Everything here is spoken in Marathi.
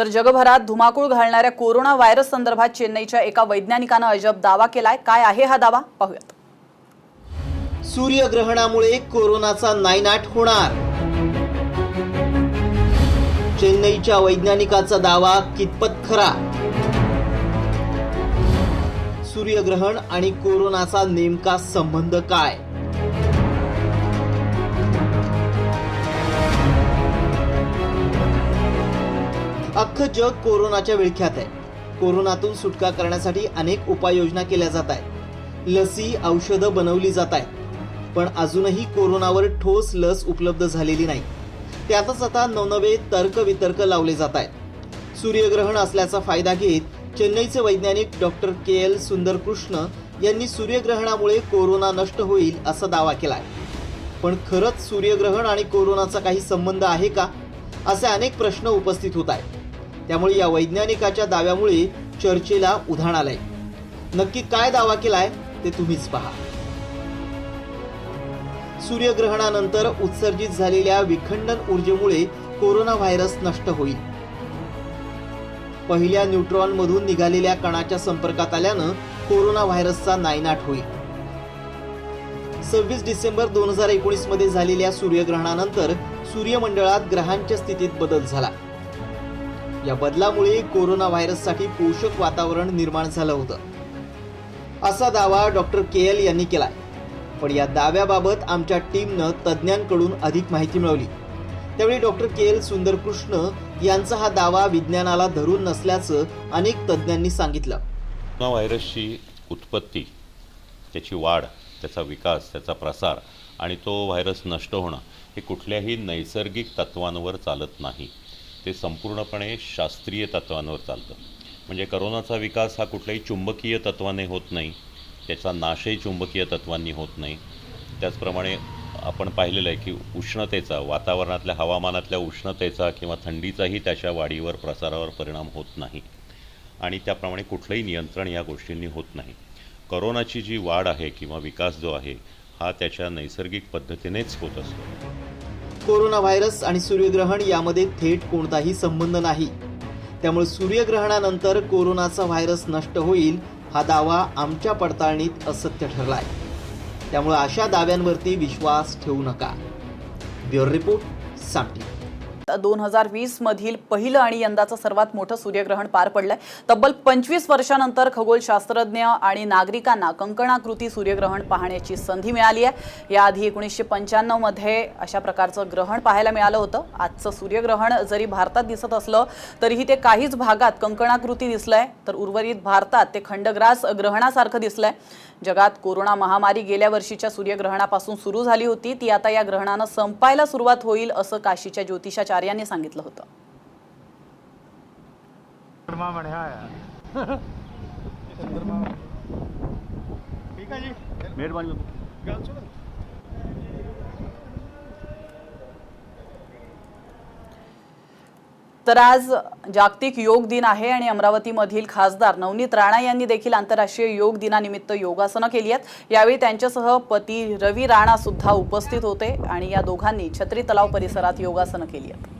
तर जगभरात धुमाकूळ घालणाऱ्या कोरोना व्हायरस संदर्भात चेन्नईच्या एका वैज्ञानिकानं अजब दावा केलाय. काय आहे हा दावा? पाहूयात. सूर्यग्रहणामुळे कोरोनाचा नायनाट होणार. चेन्नईच्या वैज्ञानिकाचा दावा कितपत खरा? सूर्यग्रहण आणि कोरोनाचा नेमका संबंध काय? अख्खं जग कोरोनाच्या विळख्यात आहे. कोरोनातून सुटका करण्यासाठी अनेक उपाययोजना केल्या जात आहेत. लसी औषधं बनवली जात आहेत. पण अजूनही कोरोनावर ठोस लस उपलब्ध झालेली नाही. त्यातच आता नवनवे तर्क वितर्क लावले जात आहेत. सूर्यग्रहण असल्याचा फायदा घेत चेन्नईचे वैज्ञानिक डॉक्टर के एल सुंदरकृष्ण यांनी सूर्यग्रहणामुळे कोरोना नष्ट होईल असा दावा केला आहे पण खरंच सूर्यग्रहण आणि कोरोनाचा काही संबंध आहे का? असे अनेक प्रश्न उपस्थित होत आहेत. त्यामुळे या वैज्ञानिकाच्या दाव्यामुळे चर्चेला उधाण आलंय. नक्की काय दावा केलाय ते तुम्हीच पहा. सूर्यग्रहणानंतर उत्सर्जित झालेल्या विखंडन ऊर्जेमुळे कोरोना व्हायरस नष्ट होईल. पहिल्या न्यूट्रॉन मधून निघालेल्या कणाच्या संपर्कात आल्यानं कोरोना व्हायरसचा नायनाट होईल. सव्वीस डिसेंबर दोन हजार एकोणीसमध्ये झालेल्या सूर्यग्रहणानंतर सूर्यमंडळात ग्रहांच्या स्थितीत बदल झाला. या बदलामुळे कोरोना व्हायरससाठी पोषक वातावरण निर्माण झालं होतं. असा दावा डॉक्टर के एल यांनी केलाय. पण या दाव्याबाबत आमच्या टीमनं तज्ज्ञांकडून अधिक माहिती मिळवली. त्यावेळी डॉक्टर के एल सुंदरकृष्ण यांचा हा दावा विज्ञानाला धरून नसल्याचं अनेक तज्ज्ञांनी सांगितलं. कोरोना व्हायरसची उत्पत्ती त्याची वाढ त्याचा विकास त्याचा प्रसार आणि तो व्हायरस नष्ट होणं हे कुठल्याही नैसर्गिक तत्वांवर चालत नाही. ते संपूर्णपणे शास्त्रीय तत्वांवर चालतं. म्हणजे करोनाचा विकास हा कुठल्याही चुंबकीय तत्वाने होत नाही. त्याचा नाशही चुंबकीय तत्वांनी होत नाही. त्याचप्रमाणे आपण पाहिलेलं आहे की उष्णतेचा वातावरणातल्या हवामानातल्या उष्णतेचा किंवा थंडीचाही त्याच्या वाढीवर प्रसारावर परिणाम होत नाही. आणि त्याप्रमाणे कुठलंही नियंत्रण या गोष्टींनी होत नाही. करोनाची जी वाढ आहे किंवा विकास जो आहे हा त्याच्या नैसर्गिक पद्धतीनेच होत असतो. कोरोना व्हायरस आणि सूर्यग्रहण यामध्ये थेट कोणताही संबंध नाही. त्यामुळे सूर्यग्रहणानंतर कोरोनाचा व्हायरस नष्ट होईल हा दावा आमच्या पडताळणीत असत्य ठरलाय. त्यामुळे अशा दाव्यांवरती विश्वास ठेवू नका. ब्युरो रिपोर्ट दोन हजार वीस मधील पहिलं आणि यंदाचं सर्वात मोठं सूर्यग्रहण पार पडलंय. तब्बल पंचवीस वर्षानंतर खगोलशास्त्रज्ञ आणि नागरिकांना कंकणाकृती सूर्यग्रहण पाहण्याची संधी मिळाली आहे. याआधी एकोणीसशे पंच्याण्णवमध्ये अशा प्रकारचं ग्रहण पाहायला मिळालं होतं. आजचं सूर्यग्रहण जरी भारतात दिसत असलं तरीही ते काहीच भागात कंकणाकृती दिसलंय. तर उर्वरित भारतात ते खंडग्रास ग्रहणासारखं दिसलंय. जगात कोरोना महामारी गेल्या वर्षीच्या सूर्यग्रहणापासून सुरू झाली होती. ती आता या ग्रहणानं संपायला सुरुवात होईल असं काशीच्या ज्योतिषाचार्यांनी सांगितलं होतं. है है. मेहरबानी तर आज जागतिक योग दिन आहे आणि अमरावतीमधील खासदार नवनीत राणा यांनी देखील आंतरराष्ट्रीय योग दिनानिमित्त योगासनं केली आहेत. यावेळी त्यांच्यासह पती रवी राणा सुद्धा उपस्थित होते आणि या दोघांनी छत्री तलाव परिसरात योगासनं केली आहेत.